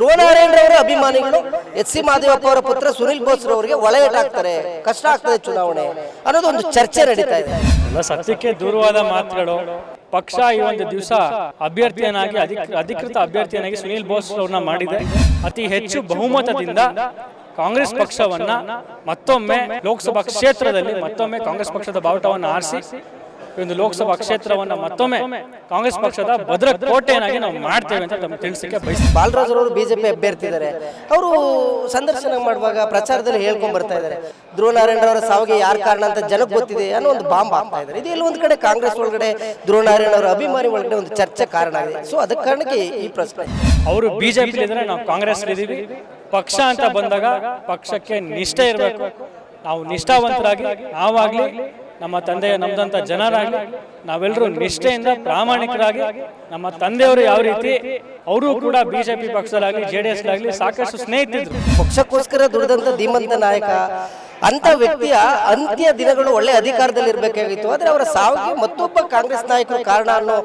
ಧ್ರುವನಾರಾಯಣರವರ ಅಭಿಮಾನಿಗಳು. H C Madevappa ಅವರ ಪುತ್ರ ಸುನಿಲ್ ಬೋಸ್ರವರಿಗೆ ಒಳೆಯಟಾಗ್ತಾರೆ. ಕಷ್ಟ ಆಗ್ತದೆ ಚುನಾವಣೆ ಅನ್ನೋದು ಒಂದು ಚರ್ಚೆ ನಡೀತಾ ಇದೆ. ಸತ್ಯಕ್ಕೆ ದೂರವಾದ ಮಾತುಗಳು. ಪಕ್ಷ ಈ ಒಂದು ದಿವಸ ಅಭ್ಯರ್ಥಿಯನ್ನಾಗಿ, ಅಧಿಕ, ಅಧಿಕೃತ ಅಭ್ಯರ್ಥಿಯನ್ನಾಗಿ ಸುನಿಲ್ ಬೋಸ್ ಅವ್ರನ್ನ ಮಾಡಿದೆ. ಅತಿ ಹೆಚ್ಚು ಬಹುಮತದಿಂದ ಕಾಂಗ್ರೆಸ್ ಪಕ್ಷವನ್ನ ಮತ್ತೊಮ್ಮೆ ಲೋಕಸಭಾ ಕ್ಷೇತ್ರದಲ್ಲಿ ಮತ್ತೊಮ್ಮೆ ಕಾಂಗ್ರೆಸ್ ಪಕ್ಷದ ಬಾವುಟವನ್ನು ಆರಿಸಿ ಈ ಒಂದು ಲೋಕಸಭಾ ಕ್ಷೇತ್ರವನ್ನ ಮತ್ತೊಮ್ಮೆ ಕಾಂಗ್ರೆಸ್ ಪಕ್ಷದ ಭದ್ರ ಕೋಟೆಯನ್ನಾಗಿ ನಾವು ಮಾಡ್ತೇವೆ ಅಂತ ತಮ್ಮ ತಿಳಿಸಕ್ಕೆ ಬಯಸ್ತೀವಿ. ಬಾಲರಾಜ್ ಅವರು ಬಿಜೆಪಿ ಅಭ್ಯರ್ಥಿ ಇದ್ದಾರೆ ಅವರು ಸಂದರ್ಶನ ಮಾಡುವಾಗ ಪ್ರಚಾರದಲ್ಲಿ ಹೇಳ್ಕೊಂಡ್ ಬರ್ತಾ ಇದ್ದಾರೆ. ಅವರ ಸಾವಿಗೆ ಯಾರು ಕಾರಣ ಅಂತ ಜನಕ್ಕೆ ಗೊತ್ತಿದೆ ಅನ್ನೋ ಒಂದು ಬಾಂಬ್ ಆಗ್ತಾ ಇದ್ದಾರೆ. ಇದು ಎಲ್ಲ ಒಂದು ಕಡೆ ಕಾಂಗ್ರೆಸ್ ಒಳಗಡೆ ಧ್ರುವನಾರಾಯಣವರ ಅಭಿಮಾನಿ ಒಳಗಡೆ ಒಂದು ಚರ್ಚೆ ಕಾರಣ ಆಗಿದೆ. ಸೊ ಅದಕ್ಕೆ ಕಾರಣಕ್ಕೆ ಈ ಪ್ರಶ್ನೆ. ಅವರು ಬಿಜೆಪಿ ಇದ್ರೆ ನಾವು ಕಾಂಗ್ರೆಸ್ ಇದೀವಿ. ಪಕ್ಷ ಅಂತ ಬಂದಾಗ ಪಕ್ಷಕ್ಕೆ ನಿಷ್ಠೆ ಇರಬೇಕು. ನಾವು ನಿಷ್ಠಾವಂತರಾಗಿ ನಾವಾಗ್ಲಿ ನಮ್ಮ ತಂದೆಯ ನಮ್ದಂತ ಜನರಾಗಿ ನಾವೆಲ್ಲರೂ ನಿಷ್ಠೆಯಿಂದ ಪ್ರಾಮಾಣಿಕರಾಗಿ ನಮ್ಮ ತಂದೆಯವರು ಯಾವ ರೀತಿ ಅವರು ಕೂಡ ಬಿಜೆಪಿ ಪಕ್ಷದಲ್ಲಾಗಲಿ ಜೆ ಡಿ ಎಸ್ ಆಗಲಿ ಸಾಕಷ್ಟು ಸ್ನೇಹಿತರು ಪಕ್ಷಕ್ಕೋಸ್ಕರ ದುಡಿದಂತ ಧೀಮಂತ ನಾಯಕ ಅಂತ ವ್ಯಕ್ತಿಯ ಅಂತ್ಯ ದಿನಗಳು ಒಳ್ಳೆ ಅಧಿಕಾರದಲ್ಲಿ ಇರಬೇಕಾಗಿತ್ತು. ಆದ್ರೆ ಅವರ ಸಾವಿಗೆ ಮತ್ತೊಬ್ಬ ಕಾಂಗ್ರೆಸ್ ನಾಯಕರು ಕಾರಣ ಅನ್ನೋ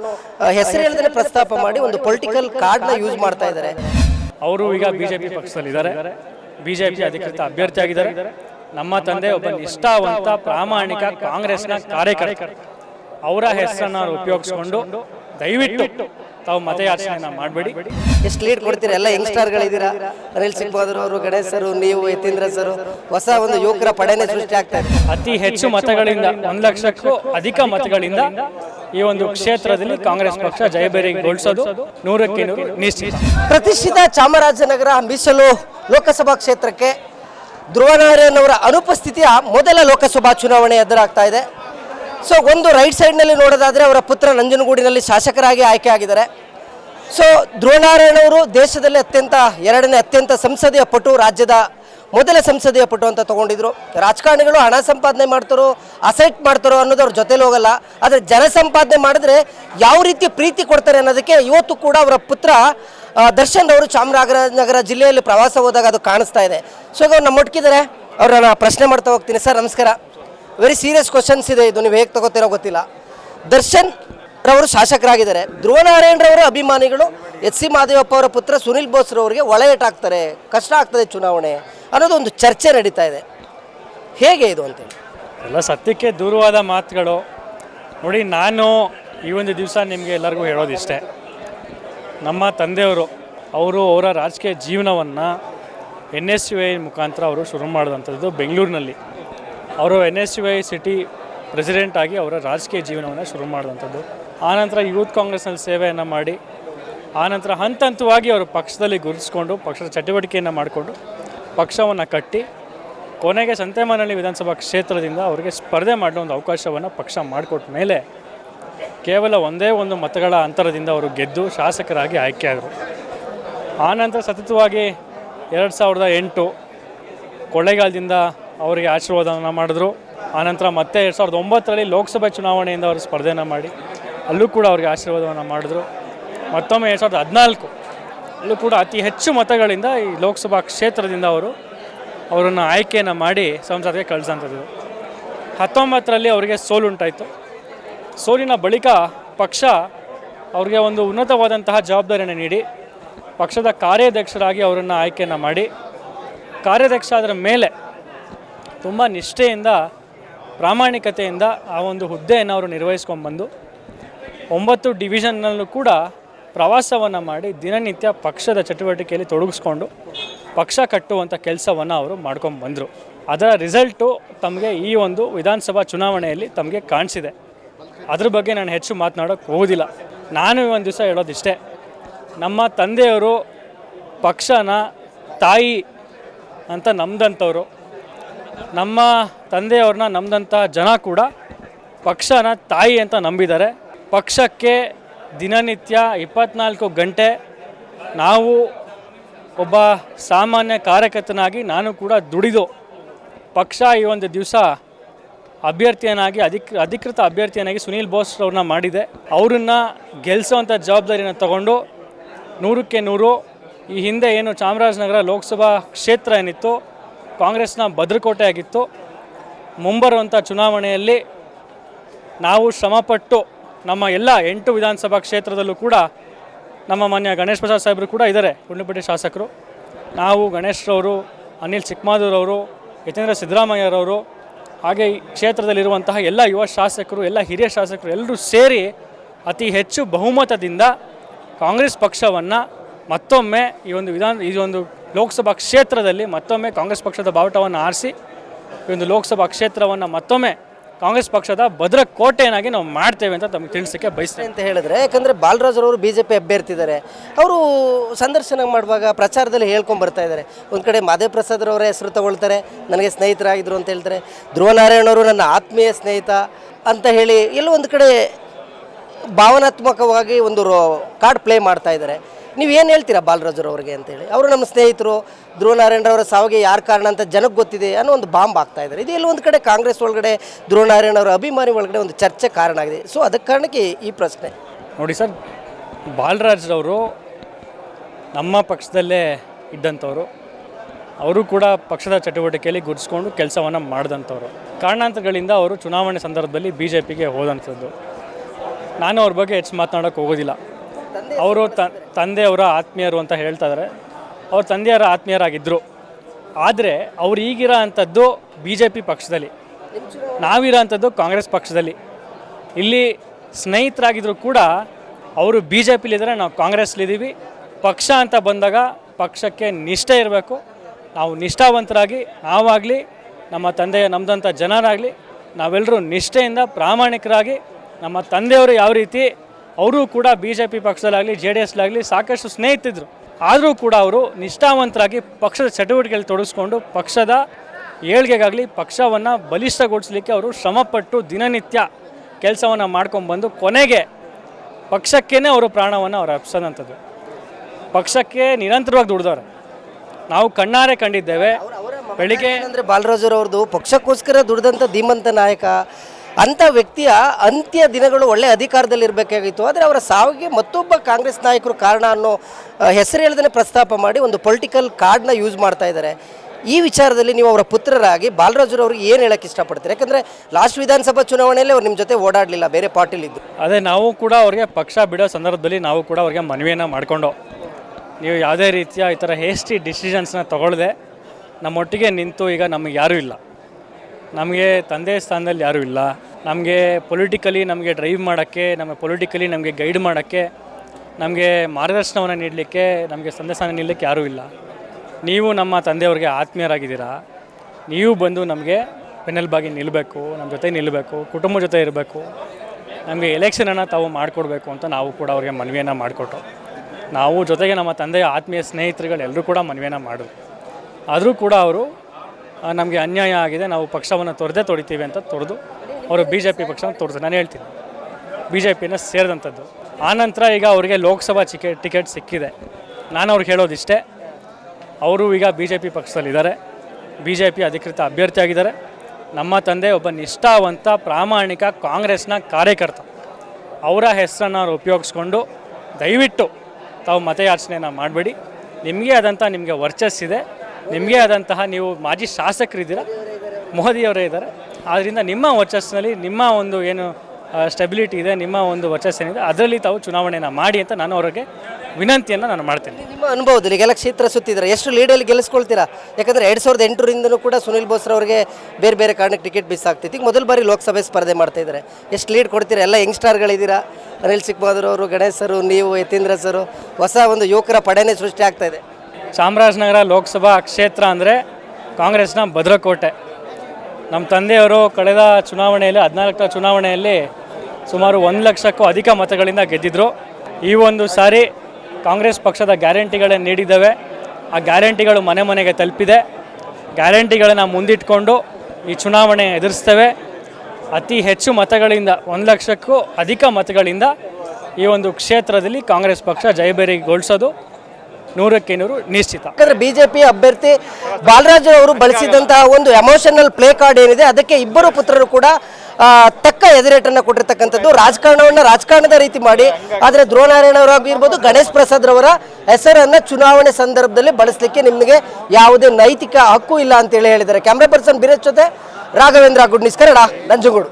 ಹೆಸರು ಹೇಳದೇ ಪ್ರಸ್ತಾಪ ಮಾಡಿ ಒಂದು ಪೊಲಿಟಿಕಲ್ ಕಾರ್ಡ್ನ ಯೂಸ್ ಮಾಡ್ತಾ ಇದ್ದಾರೆ. ಅವರು ಈಗ ಬಿಜೆಪಿ ಪಕ್ಷದಲ್ಲಿದ್ದಾರೆ. ಬಿಜೆಪಿ ಅಧಿಕೃತ ಅಭ್ಯರ್ಥಿ ಆಗಿದ್ದಾರೆ ನಮ್ಮ ತಂದೆ ಒಬ್ಬ ನಿಷ್ಠಾವಂತ ಪ್ರಾಮಾಣಿಕ ಕಾಂಗ್ರೆಸ್ನ ಕಾರ್ಯಕರ್ತ ಅವರ ಹೆಸರನ್ನ ಉಪಯೋಗಿಸ್ಕೊಂಡು ದಯವಿಟ್ಟು ತಾವು ಮತಯಾಚನೆಯನ್ನ ಮಾಡಬೇಡಿ. ಎಷ್ಟು ಲೀಡ್ ಕೊಡ್ತೀರಿ? ಎಲ್ಲ ಯಂಗ್ಸ್ಟರ್ಗಳಿದ್ದೀರಾ ಸಿಂಗ್ ಬಹದ್ದೂರ್ ಅವರು ಗಣೇಶ್ ಸರ್ ನೀವು ಯತೀಂದ್ರ ಸರ್ ಹೊಸ ಒಂದು ಯುವಕರ ಪಡೆನೇ ಸೃಷ್ಟಿ ಆಗ್ತಾ ಇದೆ. ಅತಿ ಹೆಚ್ಚು ಮತಗಳಿಂದ ಒಂದು ಲಕ್ಷಕ್ಕೂ ಅಧಿಕ ಮತಗಳಿಂದ ಈ ಒಂದು ಕ್ಷೇತ್ರದಲ್ಲಿ ಕಾಂಗ್ರೆಸ್ ಪಕ್ಷ ಜಯಬೇರಿಗೊಳಿಸೋದು ನೂರಕ್ಕೆ ನೂರು ನಿಶ್ಚಿತ. ಪ್ರತಿಷ್ಠಿತ ಚಾಮರಾಜನಗರ ಮೀಸಲು ಲೋಕಸಭಾ ಕ್ಷೇತ್ರಕ್ಕೆ ಧ್ರುವನಾರಾಯಣ್ ಅವರ ಅನುಪಸ್ಥಿತಿಯ ಮೊದಲ ಲೋಕಸಭಾ ಚುನಾವಣೆ ಎದುರಾಗ್ತಾ ಇದೆ. ಸೊ ಒಂದು ರೈಟ್ ಸೈಡ್ನಲ್ಲಿ ನೋಡೋದಾದರೆ ಅವರ ಪುತ್ರ ನಂಜನಗೂಡಿನಲ್ಲಿ ಶಾಸಕರಾಗಿ ಆಯ್ಕೆ ಆಗಿದ್ದಾರೆ. ಸೊ ಧ್ರುವನಾರಾಯಣವರು ದೇಶದಲ್ಲಿ ಅತ್ಯಂತ, ಎರಡನೇ ಅತ್ಯಂತ ಸಂಸದೀಯ ಪಟು, ರಾಜ್ಯದ ಮೊದಲ ಸಂಸದೀಯ ಪಟು ಅಂತ ತಗೊಂಡಿದ್ರು. ರಾಜಕಾರಣಿಗಳು ಹಣ ಸಂಪಾದನೆ ಮಾಡ್ತಾರೋ ಅಸೆಟ್ ಮಾಡ್ತಾರೋ ಅನ್ನೋದು ಅವ್ರ ಜೊತೆಲಿ ಹೋಗಲ್ಲ. ಆದರೆ ಜನ ಸಂಪಾದನೆ ಮಾಡಿದ್ರೆ ಯಾವ ರೀತಿ ಪ್ರೀತಿ ಕೊಡ್ತಾರೆ ಅನ್ನೋದಕ್ಕೆ ಇವತ್ತು ಕೂಡ ಅವರ ಪುತ್ರ ದರ್ಶನ್ ಅವರು ಚಾಮರಾಜನಗರ ಜಿಲ್ಲೆಯಲ್ಲಿ ಪ್ರವಾಸ ಹೋದಾಗ ಅದು ಕಾಣಿಸ್ತಾ ಇದೆ. ಸೊ ಈಗ ನಮ್ಮ ಮುಟ್ಕಿದ್ದಾರೆ ಅವ್ರನ್ನ ಪ್ರಶ್ನೆ ಮಾಡ್ತಾ ಹೋಗ್ತೀನಿ. ಸರ್, ನಮಸ್ಕಾರ. ವೆರಿ ಸೀರಿಯಸ್ ಕ್ವಶನ್ಸ್ ಇದೆ ಇದು. ನೀವು ಹೇಗೆ ತಗೋತೀರೋ ಗೊತ್ತಿಲ್ಲ. ದರ್ಶನ್ ರವರು ಶಾಸಕರಾಗಿದ್ದಾರೆ. ಧ್ರುವನಾರಾಯಣರವರ ಅಭಿಮಾನಿಗಳು, ಎಚ್ ಸಿ ಮಾದೇವಪ್ಪ ಅವರ ಪುತ್ರ ಸುನಿಲ್ ಬೋಸ್ರವರಿಗೆ ಒಳೆಯಟಾಗ್ತಾರೆ ಕಷ್ಟ ಆಗ್ತದೆ ಚುನಾವಣೆ ಅನ್ನೋದು ಒಂದು ಚರ್ಚೆ ನಡೀತಾ ಇದೆ. ಹೇಗೆ ಇದು ಅಂತೇಳಿ ಎಲ್ಲ ಸತ್ಯಕ್ಕೆ ದೂರವಾದ ಮಾತುಗಳು. ನೋಡಿ, ನಾನು ಈ ಒಂದು ದಿವಸ ನಿಮಗೆ ಎಲ್ಲರಿಗೂ ಹೇಳೋದಿಷ್ಟೇ. ನಮ್ಮ ತಂದೆಯವರು, ಅವರು ಅವರ ರಾಜಕೀಯ ಜೀವನವನ್ನು ಎನ್ ಎಸ್ ಯು ಐ ಮುಖಾಂತರ ಅವರು ಶುರು ಮಾಡಿದಂಥದ್ದು ಬೆಂಗಳೂರಿನಲ್ಲಿ. ಅವರು N S U I city president ಆಗಿ ಅವರ ರಾಜಕೀಯ ಜೀವನವನ್ನು ಶುರು ಮಾಡಿದಂಥದ್ದು. ಆನಂತರ ಯೂತ್ ಕಾಂಗ್ರೆಸ್ನಲ್ಲಿ ಸೇವೆಯನ್ನು ಮಾಡಿ ಆನಂತರ ಹಂತ ಹಂತವಾಗಿ ಅವರು ಪಕ್ಷದಲ್ಲಿ ಗುರುತಿಸ್ಕೊಂಡು, ಪಕ್ಷದ ಚಟುವಟಿಕೆಯನ್ನು ಮಾಡಿಕೊಂಡು, ಪಕ್ಷವನ್ನು ಕಟ್ಟಿ, ಕೊನೆಗೆ ಸಂತೆಮನಹಳ್ಳಿ ವಿಧಾನಸಭಾ ಕ್ಷೇತ್ರದಿಂದ ಅವರಿಗೆ ಸ್ಪರ್ಧೆ ಮಾಡಲು ಒಂದು ಅವಕಾಶವನ್ನು ಪಕ್ಷ ಮಾಡಿಕೊಟ್ಟ ಮೇಲೆ ಕೇವಲ ಒಂದೇ ಒಂದು ಮತಗಳ ಅಂತರದಿಂದ ಅವರು ಗೆದ್ದು ಶಾಸಕರಾಗಿ ಆಯ್ಕೆಯಾದರು. ಆನಂತರ ಸತತವಾಗಿ ಎರಡು ಸಾವಿರದ ಎಂಟು ಕೊಳ್ಳೇಗಾಲದಿಂದ ಅವರಿಗೆ ಆಶೀರ್ವಾದವನ್ನು ಮಾಡಿದ್ರು. ಆನಂತರ ಮತ್ತೆ ಎರಡು ಸಾವಿರದ ಒಂಬತ್ತರಲ್ಲಿ ಲೋಕಸಭೆ ಚುನಾವಣೆಯಿಂದ ಅವರು ಸ್ಪರ್ಧೆಯನ್ನು ಮಾಡಿ. ಅಲ್ಲೂ ಕೂಡ ಅವರಿಗೆ ಆಶೀರ್ವಾದವನ್ನು ಮಾಡಿದ್ರು. ಮತ್ತೊಮ್ಮೆ ಎರಡು ಸಾವಿರದ ಹದಿನಾಲ್ಕು ಅಲ್ಲೂ ಕೂಡ ಅತಿ ಹೆಚ್ಚು ಮತಗಳಿಂದ ಈ ಲೋಕಸಭಾ ಕ್ಷೇತ್ರದಿಂದ ಅವರು ಅವರನ್ನು ಆಯ್ಕೆಯನ್ನು ಮಾಡಿ ಸಂಸತ್ಗೆ ಕಳಿಸೋಂಥದ್ದು ಹತ್ತೊಂಬತ್ತರಲ್ಲಿ ಅವರಿಗೆ ಸೋಲುಂಟಾಯಿತು. ಸೋಲಿನ ಬಳಿಕ ಪಕ್ಷ ಅವ್ರಿಗೆ ಒಂದು ಉನ್ನತವಾದಂತಹ ಜವಾಬ್ದಾರಿಯನ್ನು ನೀಡಿ, ಪಕ್ಷದ ಕಾರ್ಯಾಧ್ಯಕ್ಷರಾಗಿ ಅವರನ್ನು ಆಯ್ಕೆಯನ್ನು ಮಾಡಿ, ಕಾರ್ಯಾಧ್ಯಕ್ಷ ಅದರ ಮೇಲೆ ತುಂಬ ನಿಷ್ಠೆಯಿಂದ, ಪ್ರಾಮಾಣಿಕತೆಯಿಂದ ಆ ಒಂದು ಹುದ್ದೆಯನ್ನು ಅವರು ನಿರ್ವಹಿಸ್ಕೊಂಡ್ಬಂದು ಒಂಬತ್ತು ಡಿವಿಷನ್ನಲ್ಲೂ ಕೂಡ ಪ್ರವಾಸವನ್ನು ಮಾಡಿ ದಿನನಿತ್ಯ ಪಕ್ಷದ ಚಟುವಟಿಕೆಯಲ್ಲಿ ತೊಡಗಿಸ್ಕೊಂಡು, ಪಕ್ಷ ಕಟ್ಟುವಂಥ ಕೆಲಸವನ್ನು ಅವರು ಮಾಡ್ಕೊಂಡು ಬಂದರು. ಅದರ ರಿಸಲ್ಟು ತಮಗೆ ಈ ಒಂದು ವಿಧಾನಸಭಾ ಚುನಾವಣೆಯಲ್ಲಿ ತಮಗೆ ಕಾಣಿಸಿದೆ. ಅದ್ರ ಬಗ್ಗೆ ನಾನು ಹೆಚ್ಚು ಮಾತನಾಡೋಕ್ಕೆ ಹೋಗೋದಿಲ್ಲ. ನಾನು ಒಂದು ದಿವಸ ಹೇಳೋದಿಷ್ಟೇ. ನಮ್ಮ ತಂದೆಯವರು, ಪಕ್ಷನ ತಾಯಿ ಅಂತ ನಂಬ್ದಂಥವ್ರು ನಮ್ಮ ತಂದೆಯವ್ರನ್ನ ನಂಬ್ದಂಥ ಜನ ಕೂಡ ಪಕ್ಷನ ತಾಯಿ ಅಂತ ನಂಬಿದ್ದಾರೆ. ಪಕ್ಷಕ್ಕೆ ದಿನನಿತ್ಯ ಇಪ್ಪತ್ನಾಲ್ಕು ಗಂಟೆ ನಾವು ಒಬ್ಬ ಸಾಮಾನ್ಯ ಕಾರ್ಯಕರ್ತನಾಗಿ ನಾನು ಕೂಡ ದುಡಿದು ಪಕ್ಷ ಈ ಒಂದು ದಿವಸ ಅಭ್ಯರ್ಥಿಯನ್ನಾಗಿ ಅಧಿಕ, ಅಧಿಕೃತ ಅಭ್ಯರ್ಥಿಯನ್ನಾಗಿ ಸುನೀಲ್ ಬೋಸ್ ಅವ್ರನ್ನ ಮಾಡಿದೆ. ಅವರನ್ನು ಗೆಲ್ಲಿಸೋವಂಥ ಜವಾಬ್ದಾರಿನ ತಗೊಂಡು ನೂರಕ್ಕೆ ನೂರು, ಈ ಹಿಂದೆ ಏನು ಚಾಮರಾಜನಗರ ಲೋಕಸಭಾ ಕ್ಷೇತ್ರ ಏನಿತ್ತು, ಕಾಂಗ್ರೆಸ್ನ ಭದ್ರಕೋಟೆ ಆಗಿತ್ತು ಮುಂಬರುವಂಥ ಚುನಾವಣೆಯಲ್ಲಿ ನಾವು ಶ್ರಮಪಟ್ಟು ನಮ್ಮ ಎಲ್ಲ ಎಂಟು ವಿಧಾನಸಭಾ ಕ್ಷೇತ್ರದಲ್ಲೂ ಕೂಡ ನಮ್ಮ ಮಾನ್ಯ ಗಣೇಶ್ ಪ್ರಸಾದ್ ಸಾಹೇಬರು ಕೂಡ ಇದ್ದಾರೆ, ಗುಂಡ್ಲುಪೇಟೆ ಶಾಸಕರು. ನಾವು ಗಣೇಶ್ರವರು ಅನಿಲ್ ಚಿಕ್ಕಮಾದೂರವರು, ಯತೇಂದ್ರ ಸಿದ್ದರಾಮಯ್ಯರವರು ಹಾಗೆ ಈ ಕ್ಷೇತ್ರದಲ್ಲಿರುವಂತಹ ಎಲ್ಲ ಯುವ ಶಾಸಕರು, ಎಲ್ಲ ಹಿರಿಯ ಶಾಸಕರು ಎಲ್ಲರೂ ಸೇರಿ ಅತಿ ಹೆಚ್ಚು ಬಹುಮತದಿಂದ ಕಾಂಗ್ರೆಸ್ ಪಕ್ಷವನ್ನು ಮತ್ತೊಮ್ಮೆ ಈ ಒಂದು ವಿಧಾನ, ಈ ಒಂದು ಲೋಕಸಭಾ ಕ್ಷೇತ್ರದಲ್ಲಿ ಮತ್ತೊಮ್ಮೆ ಕಾಂಗ್ರೆಸ್ ಪಕ್ಷದ ಬಾವುಟವನ್ನು ಆರಿಸಿ ಈ ಒಂದು ಲೋಕಸಭಾ ಕ್ಷೇತ್ರವನ್ನು ಮತ್ತೊಮ್ಮೆ ಕಾಂಗ್ರೆಸ್ ಪಕ್ಷದ ಭದ್ರ ಕೋಟೆಯನ್ನಾಗಿ ನಾವು ಮಾಡ್ತೇವೆ ಅಂತ ತಮಗೆ ತಿಳಿಸೋಕ್ಕೆ ಬಯಸ್ತೇವೆ ಅಂತ ಹೇಳಿದ್ರೆ, ಯಾಕಂದ್ರೆ ಬಾಲರಾಜ್ರವರು ಬಿ ಜೆ ಪಿ ಅಭ್ಯರ್ಥಿ ಇದ್ದಾರೆ ಅವರು ಸಂದರ್ಶನ ಮಾಡುವಾಗ ಪ್ರಚಾರದಲ್ಲಿ ಹೇಳ್ಕೊಂಡ್ ಬರ್ತಾ ಇದ್ದಾರೆ. ಒಂದು ಕಡೆ ಮಾದೇವ್ ಪ್ರಸಾದ್ರವರ ಹೆಸರು ತಗೊಳ್ತಾರೆ, ನನಗೆ ಸ್ನೇಹಿತರಾಗಿದ್ರು ಅಂತ ಹೇಳ್ತಾರೆ. ಧ್ರುವ ನಾರಾಯಣ್ ಅವರು ನನ್ನ ಆತ್ಮೀಯ ಸ್ನೇಹಿತ ಅಂತ ಹೇಳಿ ಎಲ್ಲೋ ಒಂದು ಕಡೆ ಭಾವನಾತ್ಮಕವಾಗಿ ಒಂದು ಕಾರ್ಡ್ ಪ್ಲೇ ಮಾಡ್ತಾ ಇದ್ದಾರೆ. ನೀವು ಏನು ಹೇಳ್ತೀರಾ ಬಾಲರಾಜರವ್ರಿಗೆ ಅಂತೇಳಿ ಅವರು ನಮ್ಮ ಸ್ನೇಹಿತರು ಧ್ರುವ ನಾರಾಯಣರವರ ಸಾವಿಗೆ ಯಾರು ಕಾರಣ ಅಂತ ಜನಕ್ಕೆ ಗೊತ್ತಿದೆ ಅನ್ನೋ ಒಂದು ಬಾಂಬ್ ಆಗ್ತಾ ಇದ್ದಾರೆ ಇದು ಎಲ್ಲ ಒಂದು ಕಡೆ ಕಾಂಗ್ರೆಸ್ ಒಳಗಡೆ ಧ್ರುವ ನಾರಾಯಣವರ ಅಭಿಮಾನಿ ಒಳಗಡೆ ಒಂದು ಚರ್ಚೆ ಕಾರಣ ಆಗಿದೆ. ಸೊ ಅದಕ್ಕೆ ಕಾರಣಕ್ಕೆ ಈ ಪ್ರಶ್ನೆ. ನೋಡಿ ಸರ್, ಬಾಲರಾಜ್ರವರು ನಮ್ಮ ಪಕ್ಷದಲ್ಲೇ ಇದ್ದಂಥವರು. ಅವರು ಕೂಡ ಪಕ್ಷದ ಚಟುವಟಿಕೆಯಲ್ಲಿ ಗುರುಸ್ಕೊಂಡು ಕೆಲಸವನ್ನು ಮಾಡಿದಂಥವ್ರು. ಕಾರಣಾಂತರಗಳಿಂದ ಅವರು ಚುನಾವಣೆ ಸಂದರ್ಭದಲ್ಲಿ ಬಿ ಜೆ ಪಿಗೆ ಹೋದಂಥದ್ದು. ನಾನು ಅವ್ರ ಬಗ್ಗೆ ಹೆಚ್ಚು ಮಾತನಾಡೋಕ್ಕೆ ಹೋಗೋದಿಲ್ಲ. ಅವರು ತಂದೆಯವರ ಆತ್ಮೀಯರು ಅಂತ ಹೇಳ್ತಾ ಇದ್ದಾರೆ ಅವ್ರ ತಂದೆಯವರ ಆತ್ಮೀಯರಾಗಿದ್ದರು ಆದರೆ ಅವ್ರು ಈಗಿರೋ ಅಂಥದ್ದು ಬಿ ಜೆ ಪಿ ಪಕ್ಷದಲ್ಲಿ. ನಾವಿರೋ ಅಂಥದ್ದು ಕಾಂಗ್ರೆಸ್ ಪಕ್ಷದಲ್ಲಿ. ಇಲ್ಲಿ ಸ್ನೇಹಿತರಾಗಿದ್ದರೂ ಕೂಡ ಅವರು ಬಿ ಜೆ ಪಿಲಿದ್ದಾರೆ ನಾವು ಕಾಂಗ್ರೆಸ್ಲಿದ್ದೀವಿ. ಪಕ್ಷ ಅಂತ ಬಂದಾಗ ಪಕ್ಷಕ್ಕೆ ನಿಷ್ಠೆ ಇರಬೇಕು. ನಾವು ನಿಷ್ಠಾವಂತರಾಗಿ ನಾವಾಗಲಿ ನಮ್ಮ ತಂದೆಯ ನಮ್ಮದಂಥ ಜನರಾಗಲಿ ನಾವೆಲ್ಲರೂ ನಿಷ್ಠೆಯಿಂದ ಪ್ರಾಮಾಣಿಕರಾಗಿ ನಮ್ಮ ತಂದೆಯವರು ಯಾವ ರೀತಿ ಅವರು ಕೂಡ ಬಿ ಜೆ ಪಿ ಪಕ್ಷದಲ್ಲಾಗಲಿ ಜೆ ಡಿ ಎಸ್ಲಾಗಲಿ ಸಾಕಷ್ಟು ಸ್ನೇಹಿತಿದ್ರು. ಆದರೂ ಕೂಡ ಅವರು ನಿಷ್ಠಾವಂತರಾಗಿ ಪಕ್ಷದ ಚಟುವಟಿಕೆಯಲ್ಲಿ ತೊಡಗಿಸ್ಕೊಂಡು ಪಕ್ಷದ ಏಳ್ಗೆಗಾಗಲಿ ಪಕ್ಷವನ್ನು ಬಲಿಷ್ಠಗೊಳಿಸಲಿಕ್ಕೆ ಅವರು ಶ್ರಮಪಟ್ಟು ದಿನನಿತ್ಯ ಕೆಲಸವನ್ನು ಮಾಡ್ಕೊಂಡ್ಬಂದು ಕೊನೆಗೆ ಪಕ್ಷಕ್ಕೇ ಅವರು ಪ್ರಾಣವನ್ನು ಅವರು ಅರ್ಪಿಸೋದಂಥದ್ದು ಪಕ್ಷಕ್ಕೆ ನಿರಂತರವಾಗಿ ದುಡ್ದವ್ರೆ. ನಾವು ಕಣ್ಣಾರೆ ಕಂಡಿದ್ದೇವೆ. ಬೆಳಿಗ್ಗೆ ಅಂದರೆ ಬಾಲರಾಜರವ್ರದ್ದು ಪಕ್ಷಕ್ಕೋಸ್ಕರ ದುಡಿದಂಥ ಧೀಮಂತ ನಾಯಕ ಅಂಥ ವ್ಯಕ್ತಿಯ ಅಂತ್ಯ ದಿನಗಳು ಒಳ್ಳೆ ಅಧಿಕಾರದಲ್ಲಿ ಇರಬೇಕಾಗಿತ್ತು ಆದರೆ ಅವರ ಸಾವಿಗೆ ಮತ್ತೊಬ್ಬ ಕಾಂಗ್ರೆಸ್ ನಾಯಕರು ಕಾರಣ ಅನ್ನೋ ಹೆಸರು ಹೇಳ್ದೇ ಪ್ರಸ್ತಾಪ ಮಾಡಿ ಒಂದು ಪೊಲಿಟಿಕಲ್ ಕಾರ್ಡ್ನ ಯೂಸ್ ಮಾಡ್ತಾ ಇದ್ದಾರೆ. ಈ ವಿಚಾರದಲ್ಲಿ ನೀವು ಅವರ ಪುತ್ರರಾಗಿ ಬಾಲರಾಜರವ್ರಿಗೆ ಏನು ಹೇಳಕ್ಕೆ ಇಷ್ಟಪಡ್ತೀರಿ? ಯಾಕಂದರೆ ಲಾಸ್ಟ್ ವಿಧಾನಸಭಾ ಚುನಾವಣೆಯಲ್ಲಿ ಅವ್ರು ನಿಮ್ಮ ಜೊತೆ ಓಡಾಡಲಿಲ್ಲ, ಬೇರೆ ಪಾರ್ಟಿಲಿದ್ದು ಅದೇ ನಾವು ಕೂಡ ಅವ್ರಿಗೆ ಪಕ್ಷ ಬಿಡೋ ಸಂದರ್ಭದಲ್ಲಿ ನಾವು ಕೂಡ ಅವ್ರಿಗೆ ಮನವಿಯನ್ನು ಮಾಡಿಕೊಂಡು, ನೀವು ಯಾವುದೇ ರೀತಿಯ ಈ ಥರ ಹೇಸ್ಟಿ ಡಿಸಿಷನ್ಸ್ನ ತಗೊಳ್ಳದೆ ನಮ್ಮೊಟ್ಟಿಗೆ ನಿಂತು ಈಗ ನಮಗೆ ಯಾರೂ ಇಲ್ಲ. ನಮಗೆ ತಂದೆ ಸ್ಥಾನದಲ್ಲಿ ಯಾರೂ ಇಲ್ಲ. ನಮಗೆ ಪೊಲಿಟಿಕಲಿ ನಮಗೆ ಡ್ರೈವ್ ಮಾಡೋಕ್ಕೆ, ನಮ್ಮ ಪೊಲಿಟಿಕಲಿ ನಮಗೆ ಗೈಡ್ ಮಾಡೋಕ್ಕೆ, ನಮಗೆ ಮಾರ್ಗದರ್ಶನವನ್ನು ನೀಡಲಿಕ್ಕೆ, ನಮಗೆ ತಂದೆ ಸ್ಥಾನ ನೀಡಲಿಕ್ಕೆ ಯಾರೂ ಇಲ್ಲ. ನೀವು ನಮ್ಮ ತಂದೆಯವ್ರಿಗೆ ಆತ್ಮೀಯರಾಗಿದ್ದೀರಾ? ನೀವು ಬಂದು ನಮಗೆ ಬೆನ್ನೆಲುಬಾಗಿ ನಿಲ್ಲಬೇಕು ನಮ್ಮ ಜೊತೆ ನಿಲ್ಲಬೇಕು ಕುಟುಂಬ ಜೊತೆ ಇರಬೇಕು. ನಮಗೆ ಎಲೆಕ್ಷನನ್ನು ತಾವು ಮಾಡಿಕೊಡ್ಬೇಕು ಅಂತ ನಾವು ಕೂಡ ಅವ್ರಿಗೆ ಮನವಿಯನ್ನು ಮಾಡಿಕೊಟ್ಟು. ನಾವು ಜೊತೆಗೆ ನಮ್ಮ ತಂದೆಯ ಆತ್ಮೀಯ ಸ್ನೇಹಿತರುಗಳೆಲ್ಲರೂ ಕೂಡ ಮನವಿಯನ್ನು ಮಾಡಿದ್ರು ಆದರೂ ಕೂಡ ಅವರು ನಮಗೆ ಅನ್ಯಾಯ ಆಗಿದೆ, ನಾವು ಪಕ್ಷವನ್ನು ತೊರೆದೇ ತೊಡಿತೀವಿ ಅಂತ ತೊಡೆದು ಅವರು ಬಿ ಜೆ ಪಿ ಪಕ್ಷವನ್ನು ತೊಡೆದು, ನಾನು ಹೇಳ್ತೀನಿ. ಬಿ ಜೆ ಪಿನ ಸೇರಿದಂಥದ್ದು ಆನಂತರ ಈಗ ಅವರಿಗೆ ಲೋಕಸಭಾ ಟಿಕೆಟ್ ಟಿಕೆಟ್ ಸಿಕ್ಕಿದೆ. ನಾನು ಅವ್ರಿಗೆ ಹೇಳೋದಿಷ್ಟೇ, ಅವರು ಈಗ ಬಿ ಜೆ ಪಿ ಪಕ್ಷದಲ್ಲಿದ್ದಾರೆ. ಬಿ ಜೆ ಪಿ ಅಧಿಕೃತ ಅಭ್ಯರ್ಥಿಯಾಗಿದ್ದಾರೆ ನಮ್ಮ ತಂದೆ ಒಬ್ಬ ನಿಷ್ಠಾವಂತ, ಪ್ರಾಮಾಣಿಕ ಕಾಂಗ್ರೆಸ್ನ ಕಾರ್ಯಕರ್ತ. ಅವರ ಹೆಸರನ್ನು ಅವ್ರು ಉಪಯೋಗಿಸ್ಕೊಂಡು ದಯವಿಟ್ಟು ತಾವು ಮತಯಾಚನೆಯನ್ನು ಮಾಡಬೇಡಿ. ನಿಮಗೆ ಆದಂಥ ನಿಮಗೆ ವರ್ಚಸ್ಸಿದೆ. ನಿಮಗೆ ಆದಂತಹ ನೀವು ಮಾಜಿ ಶಾಸಕರಿದ್ದೀರಾ? ಮೋದಿಯವರೇ ಇದ್ದಾರೆ. ಆದ್ದರಿಂದ ನಿಮ್ಮ ವರ್ಚಸ್ಸಿನಲ್ಲಿ ನಿಮ್ಮ ಒಂದು ಏನು ಸ್ಟೆಬಿಲಿಟಿ ಇದೆ, ನಿಮ್ಮ ಒಂದು ವರ್ಚಸ್ಸೇನಿದೆ ಅದರಲ್ಲಿ ತಾವು ಚುನಾವಣೆಯನ್ನು ಮಾಡಿ ಅಂತ ನಾನು ಅವರಿಗೆ ವಿನಂತಿಯನ್ನು ನಾನು ಮಾಡ್ತೀನಿ. ನಿಮ್ಮ ಅನುಭವದಲ್ಲಿ ಎಲ್ಲ ಕ್ಷೇತ್ರ ಸುತ್ತಿದ್ದಾರೆ ಎಷ್ಟು ಲೀಡಲ್ಲಿ ಗೆಲ್ಲಿಸ್ಕೊಳ್ತೀರಾ? ಯಾಕಂದರೆ ಎರಡು ಸಾವಿರದ ಎಂಟರಿಂದಲೂ ಕೂಡ ಸುನಿಲ್ ಬೋಸ್ರವ್ರಿಗೆ ಬೇರೆ ಬೇರೆ ಕಾರಣಕ್ಕೆ ಟಿಕೆಟ್ ಮಿಸ್ ಆಗ್ತಿತ್ತು. ಈಗ ಮೊದಲ ಬಾರಿ ಲೋಕಸಭೆ ಸ್ಪರ್ಧೆ ಮಾಡ್ತಾ ಇದ್ದಾರೆ. ಎಷ್ಟು ಲೀಡ್ ಕೊಡ್ತೀರಾ? ಎಲ್ಲ ಯಂಗ್ಸ್ಟಾರ್ಗಳಿದ್ದೀರಾ? ಅನಿಲ್ ಚಿಕ್ಕಮಾಧುರ್ ಅವರು ಸರು, ನೀವು, ಯತೀಂದ್ರ ಸರು, ಹೊಸ ಒಂದು ಯುವಕರ ಪಡೆನೇ ಸೃಷ್ಟಿ ಆಗ್ತಾ ಇದೆ. ಚಾಮರಾಜನಗರ ಲೋಕಸಭಾ ಕ್ಷೇತ್ರ ಅಂದರೆ ಕಾಂಗ್ರೆಸ್ನ ಭದ್ರಕೋಟೆ. ನಮ್ಮ ತಂದೆಯವರು ಕಳೆದ ಚುನಾವಣೆಯಲ್ಲಿ, ಹದಿನಾಲ್ಕರ ಚುನಾವಣೆಯಲ್ಲಿ ಸುಮಾರು ಒಂದು ಲಕ್ಷಕ್ಕೂ ಅಧಿಕ ಮತಗಳಿಂದ ಗೆದ್ದಿದ್ರು. ಈ ಒಂದು ಸಾರಿ ಕಾಂಗ್ರೆಸ್ ಪಕ್ಷದ ಗ್ಯಾರಂಟಿಗಳನ್ನು ನೀಡಿದ್ದಾವೆ ಆ ಗ್ಯಾರಂಟಿಗಳು ಮನೆ ಮನೆಗೆ ತಲುಪಿದೆ. ಗ್ಯಾರಂಟಿಗಳನ್ನು ಮುಂದಿಟ್ಕೊಂಡು ಈ ಚುನಾವಣೆ ಎದುರಿಸ್ತೇವೆ. ಅತಿ ಹೆಚ್ಚು ಮತಗಳಿಂದ, ಒಂದು ಲಕ್ಷಕ್ಕೂ ಅಧಿಕ ಮತಗಳಿಂದ ಈ ಒಂದು ಕ್ಷೇತ್ರದಲ್ಲಿ ಕಾಂಗ್ರೆಸ್ ಪಕ್ಷ ಜಯಬೇರಿಗೊಳಿಸೋದು ನೂರಕ್ಕೆ ನೂರು ನಿಶ್ಚಿತ. ಯಾಕಂದ್ರೆ ಬಿಜೆಪಿ ಅಭ್ಯರ್ಥಿ ಬಾಲರಾಜ್ ಅವರು ಬಳಸಿದಂತಹ ಒಂದು ಎಮೋಷನಲ್ ಪ್ಲೇ ಕಾರ್ಡ್ ಏನಿದೆ, ಅದಕ್ಕೆ ಇಬ್ಬರು ಪುತ್ರರು ಕೂಡ ತಕ್ಕ ಎದುರೇಟನ್ನು ಕೊಟ್ಟಿರ್ತಕ್ಕಂಥದ್ದು. ರಾಜಕಾರಣವನ್ನ ರಾಜಕಾರಣದ ರೀತಿ ಮಾಡಿ, ಆದರೆ ಧ್ರುವನಾರಾಯಣ ಅವರಾಗಿರ್ಬೋದು ಗಣೇಶ್ ಪ್ರಸಾದ್ ರವರ ಹೆಸರನ್ನ ಚುನಾವಣೆ ಸಂದರ್ಭದಲ್ಲಿ ಬಳಸಲಿಕ್ಕೆ ನಿಮಗೆ ಯಾವುದೇ ನೈತಿಕ ಹಕ್ಕು ಇಲ್ಲ ಅಂತೇಳಿ ಹೇಳಿದ್ದಾರೆ. ಕ್ಯಾಮ್ರಾ ಪರ್ಸನ್ ಬೀರೇಶ್ ಜೊತೆ ರಾಘವೇಂದ್ರ ಗುಡ್ನಿಸ್ ಕನ್ನಡ ನಂಜನಗೂಡು.